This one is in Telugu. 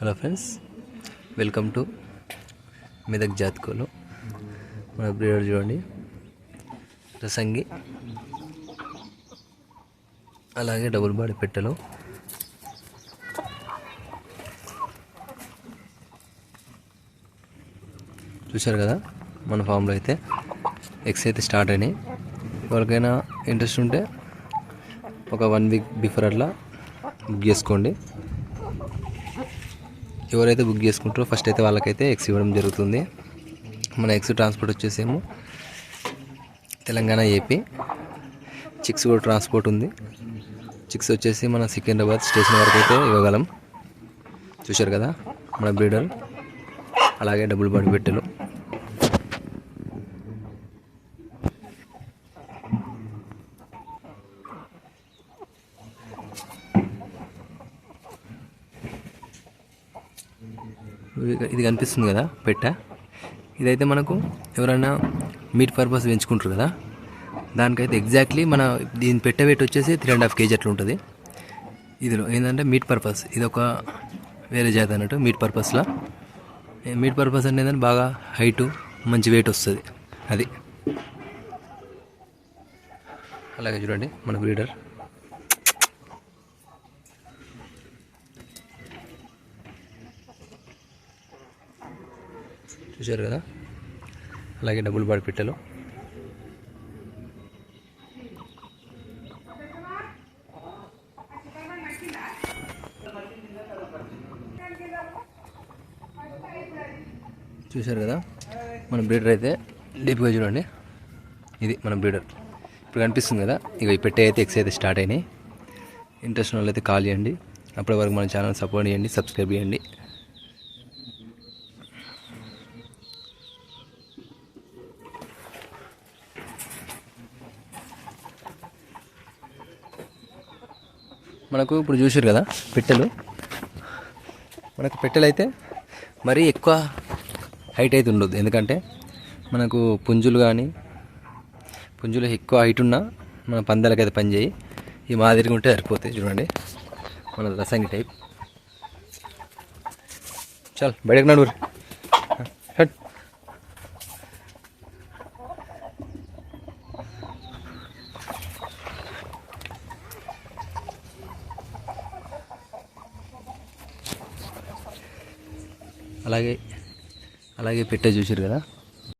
Hello friends welcome to Medak జాతకోలు మన బ్రీడర్ చూడండి రసంగి అలాగే డబుల్ బాడీ పెట్టెలు. చూశారు కదా మన ఫామ్లో అయితే ఎగ్స్ అయితే స్టార్ట్ అయినాయి. ఎవరికైనా ఇంట్రెస్ట్ ఉంటే ఒక వన్ వీక్ బిఫోర్ అట్లా బుక్ చేసుకోండి. ఎవరైతే బుక్ చేసుకుంటారో ఫస్ట్ అయితే వాళ్ళకైతే ఎక్స్ ఇవ్వడం జరుగుతుంది. మన ఎక్స్ ట్రాన్స్పోర్ట్ వచ్చేసేమో తెలంగాణ ఏపీ చిక్స్ కూడా ట్రాన్స్పోర్ట్ ఉంది. చిక్స్ వచ్చేసి మన సికింద్రాబాద్ స్టేషన్ వరకు అయితే ఇవ్వగలం. చూశారు కదా? మన బ్రీడర్ అలాగే డబుల్ బాడీ పెట్టెలు. ఇది- ఇది కనిపిస్తుంది కదా పెట్ట. ఇదైతే మనకు ఎవరైనా మీట్ పర్పస్ పెంచుకుంటారు కదా దానికైతే ఎగ్జాక్ట్లీ మన దీని పెట్ట వెయిట్ వచ్చేసి త్రీ అండ్ హాఫ్ కేజీ అట్లా ఉంటుంది. ఇదిలో ఏంటంటే మీట్ పర్పస్ ఇది ఒక వేరే జాతి అన్నట్టు మీట్ పర్పస్లో మీట్ పర్పస్ అనేది బాగా హైటు మంచి వెయిట్ వస్తుంది. అది. అలాగే చూడండి మన బ్రీడర్ చూశారు కదా? అలాగే డబుల్ బాడీ పిట్టలు. చూశారు కదా? మన బ్రీడర్ అయితే డీప్గా చూడండి. ఇది మన బ్రీడర్. ఇప్పుడు కనిపిస్తుంది కదా? ఇక ఈ పెట్టే అయితే ఎక్స్ అయితే స్టార్ట్ అయినాయి. ఇంట్రెస్ట్ ఉన్న అయితే కాల్ చేయండి. అప్పటి వరకు మన ఛానల్ సపోర్ట్ చేయండి సబ్స్క్రైబ్ చేయండి. మనకు ఇప్పుడు చూసారు కదా పెట్టెలు. మనకు పెట్టెలు అయితే మరీ ఎక్కువ హైట్ అయితే ఉండదు. ఎందుకంటే మనకు పుంజులు కానీ పుంజులు ఎక్కువ హైట్ ఉన్నా మన పందాలకైతే పని చేయి. ఈ మాదిరిగా ఉంటే సరిపోతాయి చూడండి. మన రసంగి టైప్ చాలు బయటకు నడువురు హట్ అలాగే అలాగే పెట్టే చూసారు కదా?